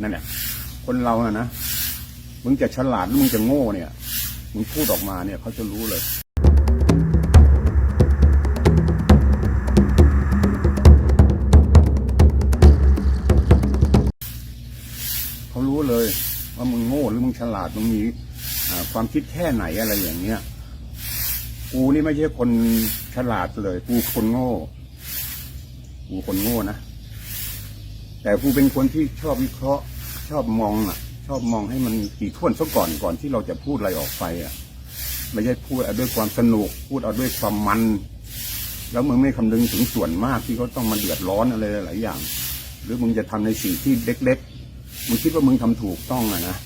นั่นแหละคนเราอะนะมึงจะฉลาดหรือมึงจะโง่เนี่ยมึงพูดออกมาเนี่ยเขาจะรู้เลยเขารู้เลย ว่ามึงโง่หรือมึงฉลาดมึงมีความคิดแค่ไหนอะไรอย่างเงี้ยกูนี่ไม่ใช่คนฉลาดเลย กูคนโง่กูคนโง่นะแต่กูเป็นคนที่ชอบวิเคราะห์ ชอบมองอะ ชอบมองให้มันกี่ถ้วนซะก่อนก่อนที่เราจะพูดอะไรออกไปอะไม่ใช่พูดเอาด้วยความสนุก พูดเอาด้วยความมัน แล้วมึงไม่คำนึงถึงส่วนมากที่เขาต้องมาเดือดร้อนอะไรหลายอย่าง หรือมึงจะทำในสิ่งที่เล็กๆมึงคิดว่ามึงทำถูกต้องอะนะ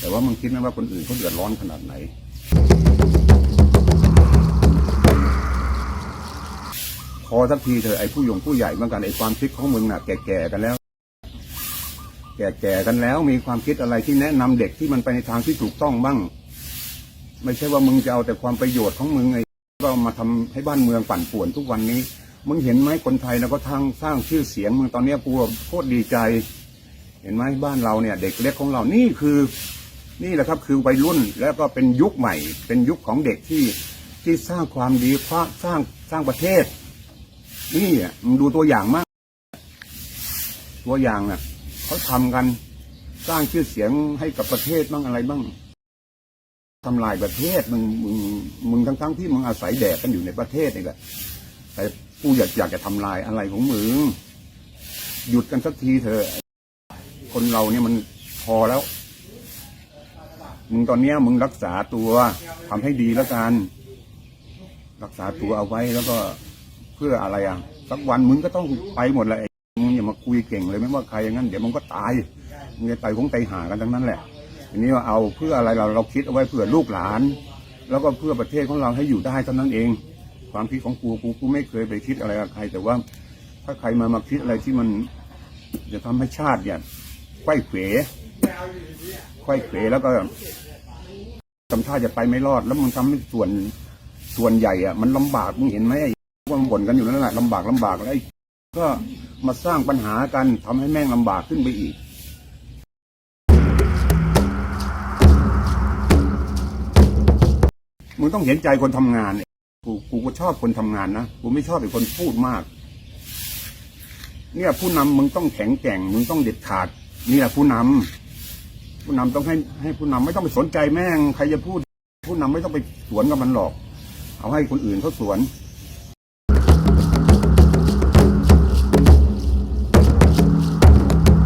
แต่ว่ามึงคิดไหมว่าคนอื่นเขาเดือดร้อนขนาดไหนพอสักทีเถอะไอ้ผู้ยงผู้ใหญ่เหมือนกันไอ้ความคิดของมึงน่ะแก่ๆกันแล้ว แก่ๆกันแล้ว มีความคิดอะไรที่แนะนำเด็กที่มันไปในทางที่ถูกต้องบ้าง ไม่ใช่ว่ามึงจะเอาแต่ความประโยชน์ของมึงไอ้ก็มาทำให้บ้านเมืองปั่นป่วนทุกวันนี้ มึงเห็นไหมคนไทยแล้วก็ทางสร้างชื่อเสียงมึงตอนนี้กูโคตรดีใจ เห็นไหมบ้านเราเนี่ย เด็กเล็กของเรานี่คือ นี่แหละครับคือวัยรุ่นแล้วก็เป็นยุคใหม่ เป็นยุคของเด็กที่ที่สร้างความดีคว้าสร้างสร้างประเทศ นี่มึงดูตัวอย่างมาก ตัวอย่างน่ะ เขาทำกันสร้างชื่อเสียงให้กับประเทศบ้างอะไรบ้างทำลายประเทศมึงมึงมึงทั้งทั้งๆที่มึงอาศัยแดกกันอยู่ในประเทศนี่แหละแต่กูอยากอยากจะทำลายอะไรของมึงหยุดกันสักทีเถอะคนเราเนี่ยมันพอแล้ว มึงตอนเนี้ยมึงรักษาตัวทำให้ดีแล้วกัน รักษาตัวเอาไว้แล้วก็เพื่ออะไรอะสักวันมึงก็ต้องไปหมดเลย มึงอย่ามาคุยเก่งเลยไม่ว่าใครอย่างนั้นเดี๋ยวมึงก็ตายมึงจะไปคงไปหากันทั้งนั้นแหละทีนี้ว่าเอาเพื่ออะไรเราเราคิดเอาไว้เพื่อลูกหลาน แล้วก็เพื่อประเทศของเราให้อยู่ได้เท่านั้นเอง ความคิดของกูกูกูไม่เคยไปคิดอะไรกับใคร แต่ว่า ถ้าใครมามาคิดอะไรที่มัน จะทำให้ชาติเนี่ยไข้เขวไข้เขวแล้วก็ทำท่าจะไปไม่รอด แล้วมันทำให้ส่วนส่วนใหญ่อะมันลำบากมึงเห็นไหมไอ้ว่ามันบ่นกันอยู่นั่นแหละลำบากลำบากแล้วไอ้ก็ มาสร้างปัญหากันทำให้แม่งลำบากขึ้นไปอีกมึงต้องเห็นใจคนทำงานเนี่ยกูกูก็ชอบคนทำงานนะกูไม่ชอบไอ้คนพูดมาก เนี่ยผู้นำมึงต้องแข็งแกร่ง มึงต้องเด็ดขาดนี่แหละผู้นำผู้นำต้องให้ให้ผู้นำไม่ต้องไปสนใจแม่งใครจะพูด ผู้นำไม่ต้องไปสวนกับมันหรอก เอาให้คนอื่นเขาสวน